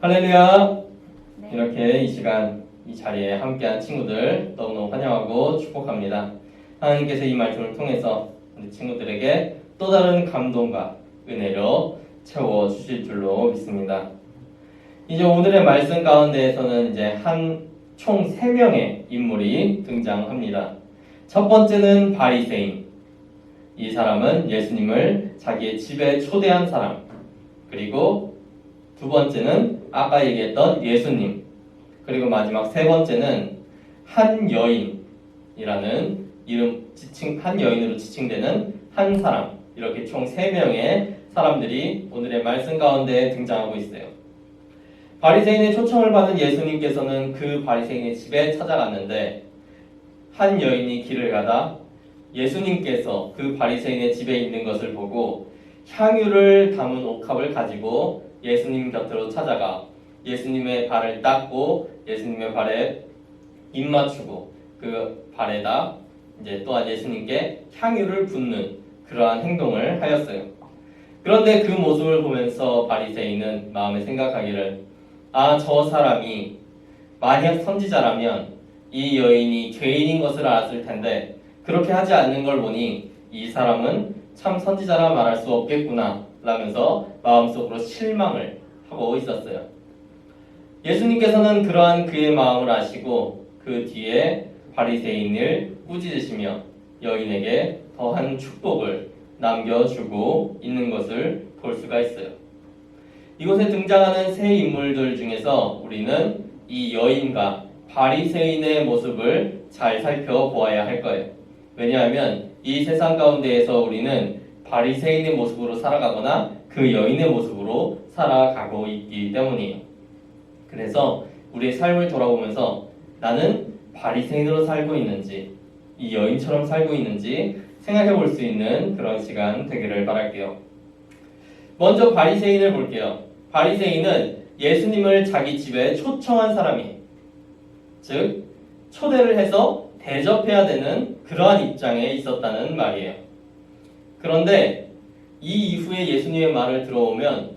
할렐루야! 네. 이렇게 이 시간 이 자리에 함께한 친구들 너무너무 환영하고 축복합니다. 하나님께서 이 말씀을 통해서 우리 친구들에게 또 다른 감동과 은혜로 채워 주실 줄로 믿습니다. 이제 오늘의 말씀 가운데에서는 이제 한 총 3명의 인물이 등장합니다. 첫 번째는 바리새인. 이 사람은 예수님을 자기의 집에 초대한 사람. 그리고 두 번째는 아까 얘기했던 예수님. 그리고 마지막 세 번째는 한 여인이라는 이름 지칭 한 여인으로 지칭되는 한 사람. 이렇게 총 세 명의 사람들이 오늘의 말씀 가운데 등장하고 있어요. 바리새인의 초청을 받은 예수님께서는 그 바리새인의 집에 찾아갔는데 한 여인이 길을 가다 예수님께서 그 바리새인의 집에 있는 것을 보고 향유를 담은 옥합을 가지고 예수님 곁으로 찾아가 예수님의 발을 닦고 예수님의 발에 입 맞추고 그 발에다 이제 또한 예수님께 향유를 붓는 그러한 행동을 하였어요. 그런데 그 모습을 보면서 바리새인은 마음에 생각하기를 아 저 사람이 만약 선지자라면 이 여인이 죄인인 것을 알았을 텐데 그렇게 하지 않는 걸 보니 이 사람은 참 선지자라 말할 수 없겠구나 라면서 마음속으로 실망을 하고 있었어요. 예수님께서는 그러한 그의 마음을 아시고 그 뒤에 바리새인을 꾸짖으시며 여인에게 더한 축복을 남겨주고 있는 것을 볼 수가 있어요. 이곳에 등장하는 세 인물들 중에서 우리는 이 여인과 바리새인의 모습을 잘 살펴보아야 할 거예요. 왜냐하면 이 세상 가운데에서 우리는 바리새인의 모습으로 살아가거나 그 여인의 모습으로 살아가고 있기 때문이에요. 그래서 우리의 삶을 돌아보면서 나는 바리새인으로 살고 있는지 이 여인처럼 살고 있는지 생각해 볼 수 있는 그런 시간 되기를 바랄게요. 먼저 바리새인을 볼게요. 바리새인은 예수님을 자기 집에 초청한 사람이에요. 즉 초대를 해서 대접해야 되는 그러한 입장에 있었다는 말이에요. 그런데 이 이후에 예수님의 말을 들어오면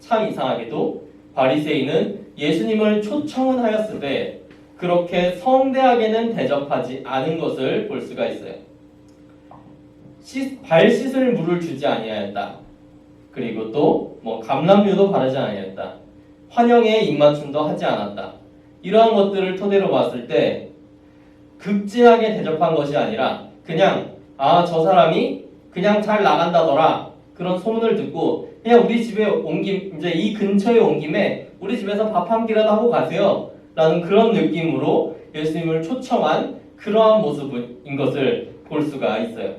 참 이상하게도 바리새인은 예수님을 초청은 하였으되 그렇게 성대하게는 대접하지 않은 것을 볼 수가 있어요. 씻- 발 씻을 물을 주지 아니하였다. 그리고 또 뭐 감람류도 바르지 아니하였다. 환영의 입맞춤도 하지 않았다. 이러한 것들을 토대로 봤을 때 극진하게 대접한 것이 아니라 그냥 아 저 사람이 그냥 잘 나간다더라 그런 소문을 듣고 그냥 우리 집에 옮김 이제 이 근처에 온 김에 우리 집에서 밥 한 끼라도 하고 가세요 라는 그런 느낌으로 예수님을 초청한 그러한 모습인 것을 볼 수가 있어요.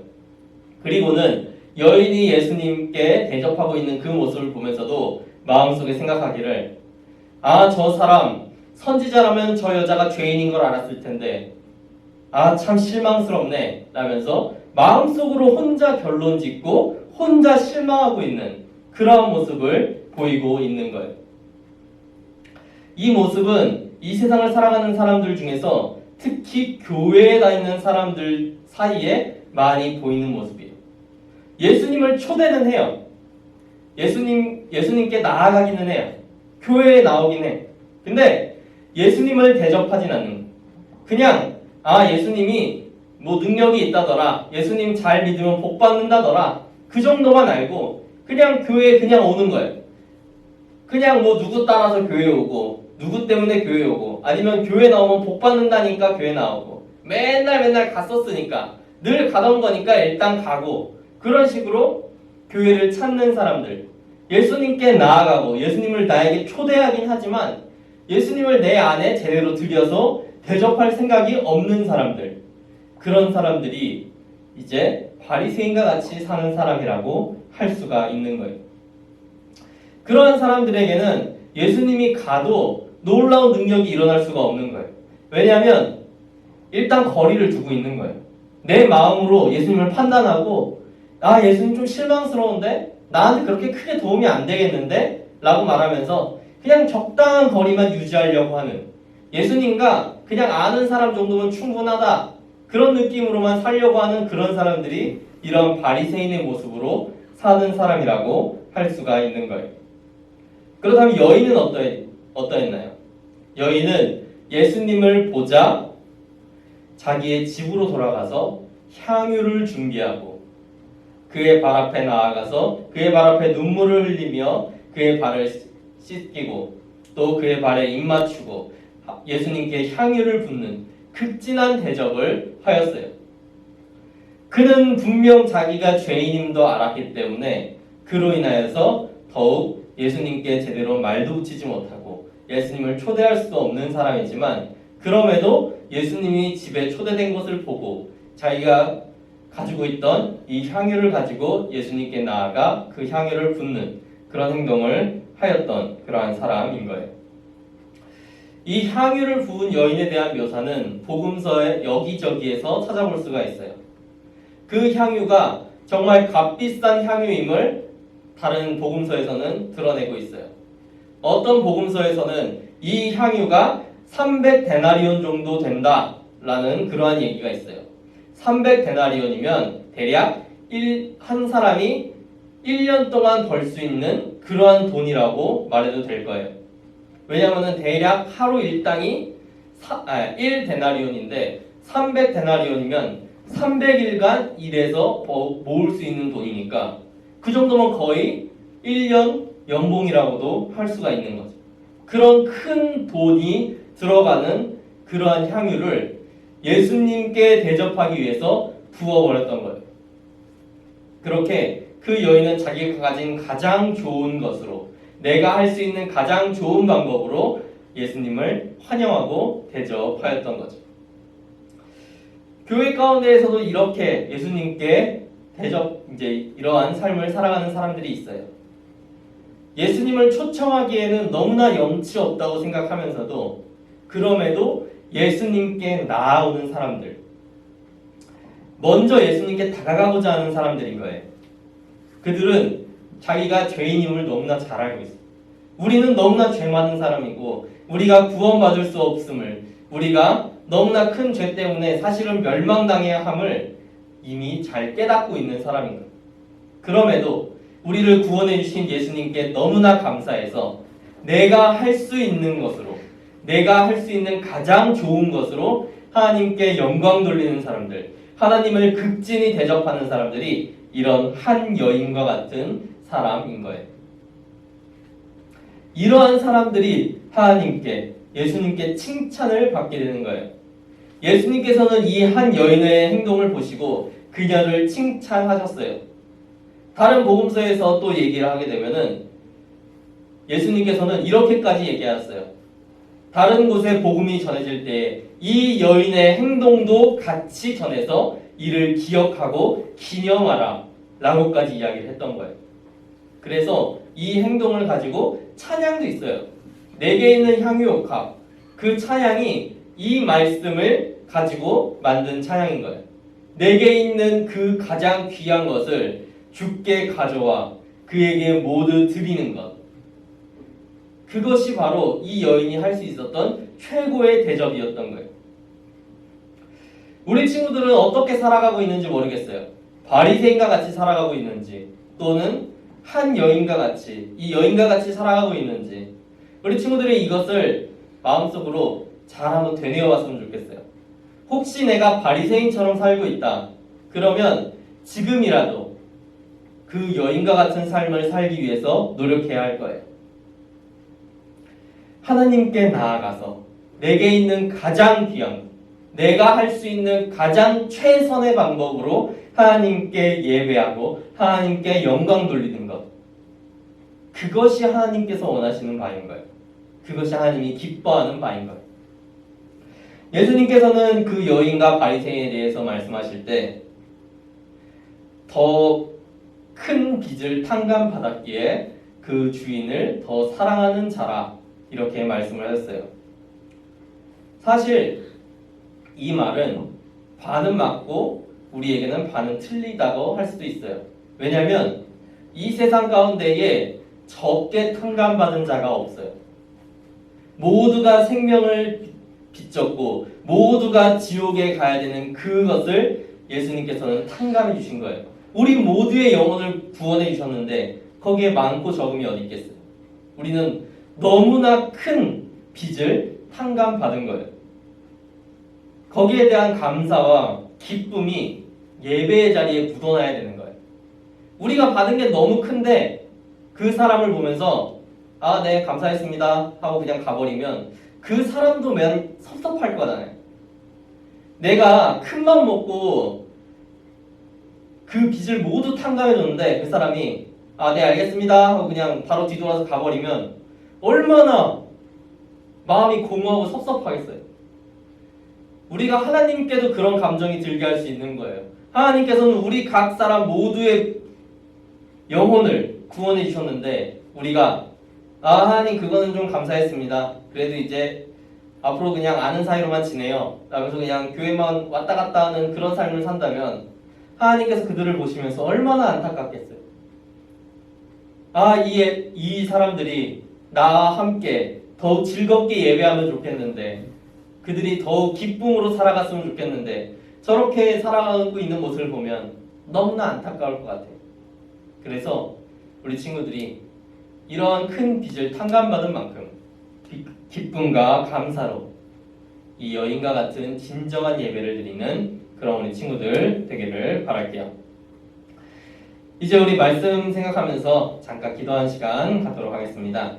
그리고는 여인이 예수님께 대접하고 있는 그 모습을 보면서도 마음속에 생각하기를 아 저 사람 선지자라면 저 여자가 죄인인 걸 알았을 텐데 아 참 실망스럽네 라면서 마음속으로 혼자 결론 짓고 혼자 실망하고 있는 그러한 모습을 보이고 있는 거예요. 이 모습은 이 세상을 살아가는 사람들 중에서 특히 교회에 다니는 사람들 사이에 많이 보이는 모습이에요. 예수님을 초대는 해요. 예수님, 예수님께 나아가기는 해요. 교회에 나오긴 해. 근데 예수님을 대접하진 않는. 그냥, 아, 예수님이 뭐 능력이 있다더라. 예수님 잘 믿으면 복 받는다더라. 그 정도만 알고 그냥 교회에 그냥 오는 거예요. 그냥 뭐 누구 따라서 교회 오고 누구 때문에 교회 오고 아니면 교회 나오면 복 받는다니까 교회 나오고 맨날 맨날 갔었으니까 늘 가던 거니까 일단 가고 그런 식으로 교회를 찾는 사람들 예수님께 나아가고 예수님을 나에게 초대하긴 하지만 예수님을 내 안에 제대로 들여서 대접할 생각이 없는 사람들 그런 사람들이 이제 바리새인과 같이 사는 사람이라고 할 수가 있는 거예요. 그러한 사람들에게는 예수님이 가도 놀라운 능력이 일어날 수가 없는 거예요. 왜냐하면 일단 거리를 두고 있는 거예요. 내 마음으로 예수님을 판단하고 아 예수님 좀 실망스러운데 나한테 그렇게 크게 도움이 안 되겠는데 라고 말하면서 그냥 적당한 거리만 유지하려고 하는 예수님과 그냥 아는 사람 정도면 충분하다 그런 느낌으로만 살려고 하는 그런 사람들이 이런 바리새인의 모습으로 사는 사람이라고 할 수가 있는 거예요. 그렇다면 여인은 어떠, 어떠했나요? 여인은 예수님을 보자 자기의 집으로 돌아가서 향유를 준비하고 그의 발 앞에 나아가서 그의 발 앞에 눈물을 흘리며 그의 발을 씻기고 또 그의 발에 입 맞추고 예수님께 향유를 붓는 극진한 대접을 하였어요. 그는 분명 자기가 죄인임도 알았기 때문에 그로 인하여서 더욱 예수님께 제대로 말도 붙이지 못하고 예수님을 초대할 수도 없는 사람이지만 그럼에도 예수님이 집에 초대된 것을 보고 자기가 가지고 있던 이 향유를 가지고 예수님께 나아가 그 향유를 붓는 그런 행동을 하였던 그러한 사람인 거예요. 이 향유를 부은 여인에 대한 묘사는 복음서의 여기저기에서 찾아볼 수가 있어요. 그 향유가 정말 값비싼 향유임을 다른 복음서에서는 드러내고 있어요. 어떤 복음서에서는 이 향유가 300데나리온 정도 된다라는 그러한 얘기가 있어요. 300데나리온이면 대략 1, 한 사람이 1년 동안 벌 수 있는 그러한 돈이라고 말해도 될 거예요. 왜냐하면 대략 하루 일당이 아, 1데나리온인데 300데나리온이면 300일간 일해서 모을 수 있는 돈이니까 그 정도면 거의 1년 연봉이라고도 할 수가 있는 거죠. 그런 큰 돈이 들어가는 그러한 향유를 예수님께 대접하기 위해서 부어버렸던 거예요. 그렇게 그 여인은 자기가 가진 가장 좋은 것으로 내가 할 수 있는 가장 좋은 방법으로 예수님을 환영하고 대접하였던 거죠. 교회 가운데에서도 이렇게 예수님께 대접 이제 이러한 삶을 살아가는 사람들이 있어요. 예수님을 초청하기에는 너무나 염치 없다고 생각하면서도 그럼에도 예수님께 나아오는 사람들. 먼저 예수님께 다가가고자 하는 사람들인 거예요. 그들은 자기가 죄인임을 너무나 잘 알고 있어요. 우리는 너무나 죄 많은 사람이고 우리가 구원받을 수 없음을 우리가 너무나 큰 죄 때문에 사실은 멸망당해야 함을 이미 잘 깨닫고 있는 사람인 거예요. 그럼에도 우리를 구원해 주신 예수님께 너무나 감사해서 내가 할 수 있는 것으로 내가 할 수 있는 가장 좋은 것으로 하나님께 영광 돌리는 사람들, 하나님을 극진히 대접하는 사람들이 이런 한 여인과 같은 사람인 거예요. 이러한 사람들이 하나님께 예수님께 칭찬을 받게 되는 거예요. 예수님께서는 이 한 여인의 행동을 보시고 그녀를 칭찬하셨어요. 다른 복음서에서 또 얘기를 하게 되면은 예수님께서는 이렇게까지 얘기하셨어요. 다른 곳에 복음이 전해질 때 이 여인의 행동도 같이 전해서 이를 기억하고 기념하라 라고까지 이야기를 했던 거예요. 그래서 이 행동을 가지고 찬양도 있어요. 내게 있는 향유옥합 그 찬양이 이 말씀을 가지고 만든 찬양인 거예요. 내게 있는 그 가장 귀한 것을 주께 가져와 그에게 모두 드리는 것. 그것이 바로 이 여인이 할 수 있었던 최고의 대접이었던 거예요. 우리 친구들은 어떻게 살아가고 있는지 모르겠어요. 바리새인과 같이 살아가고 있는지 또는 한 여인과 같이 이 여인과 같이 살아가고 있는지 우리 친구들이 이것을 마음속으로 잘 한번 되뇌어 봤으면 좋겠어요. 혹시 내가 바리새인처럼 살고 있다. 그러면 지금이라도 그 여인과 같은 삶을 살기 위해서 노력해야 할 거예요. 하나님께 나아가서 내게 있는 가장 귀한 내가 할 수 있는 가장 최선의 방법으로 하나님께 예배하고 하나님께 영광 돌리는 것. 그것이 하나님께서 원하시는 바인 거예요. 그것이 하나님이 기뻐하는 바인 거예요. 예수님께서는 그 여인과 바리새인에 대해서 말씀하실 때 더 큰 빚을 탕감받았기에 그 주인을 더 사랑하는 자라 이렇게 말씀을 하셨어요. 사실 이 말은 반은 맞고 우리에게는 반은 틀리다고 할 수도 있어요. 왜냐하면 이 세상 가운데에 적게 탕감받은 자가 없어요. 모두가 생명을 빚졌고 모두가 지옥에 가야 되는 그것을 예수님께서는 탕감해 주신 거예요. 우리 모두의 영혼을 구원해 주셨는데 거기에 많고 적음이 어디 있겠어요? 우리는 너무나 큰 빚을 탕감 받은 거예요. 거기에 대한 감사와 기쁨이 예배의 자리에 묻어나야 되는 거예요. 우리가 받은 게 너무 큰데 그 사람을 보면서 아, 네, 감사했습니다 하고 그냥 가버리면 그 사람도 맨 섭섭할 거잖아요. 내가 큰 맘 먹고 그 빚을 모두 탕감해 줬는데 그 사람이 아, 네, 알겠습니다 하고 그냥 바로 뒤돌아서 가버리면 얼마나 마음이 공허하고 섭섭하겠어요. 우리가 하나님께도 그런 감정이 들게 할 수 있는 거예요. 하나님께서는 우리 각 사람 모두의 영혼을 구원해 주셨는데 우리가 아 하나님 그거는 좀 감사했습니다. 그래도 이제 앞으로 그냥 아는 사이로만 지내요. 라면서 그냥 교회만 왔다 갔다 하는 그런 삶을 산다면 하나님께서 그들을 보시면서 얼마나 안타깝겠어요. 아, 이, 이 사람들이 나와 함께 더욱 즐겁게 예배하면 좋겠는데 그들이 더욱 기쁨으로 살아갔으면 좋겠는데 저렇게 살아가고 있는 모습을 보면 너무나 안타까울 것 같아요. 그래서 우리 친구들이 이러한 큰 빚을 탕감받은 만큼 기- 기쁨과 감사로 이 여인과 같은 진정한 예배를 드리는 그런 우리 친구들 되기를 바랄게요. 이제 우리 말씀 생각하면서 잠깐 기도한 시간 갖도록 하겠습니다.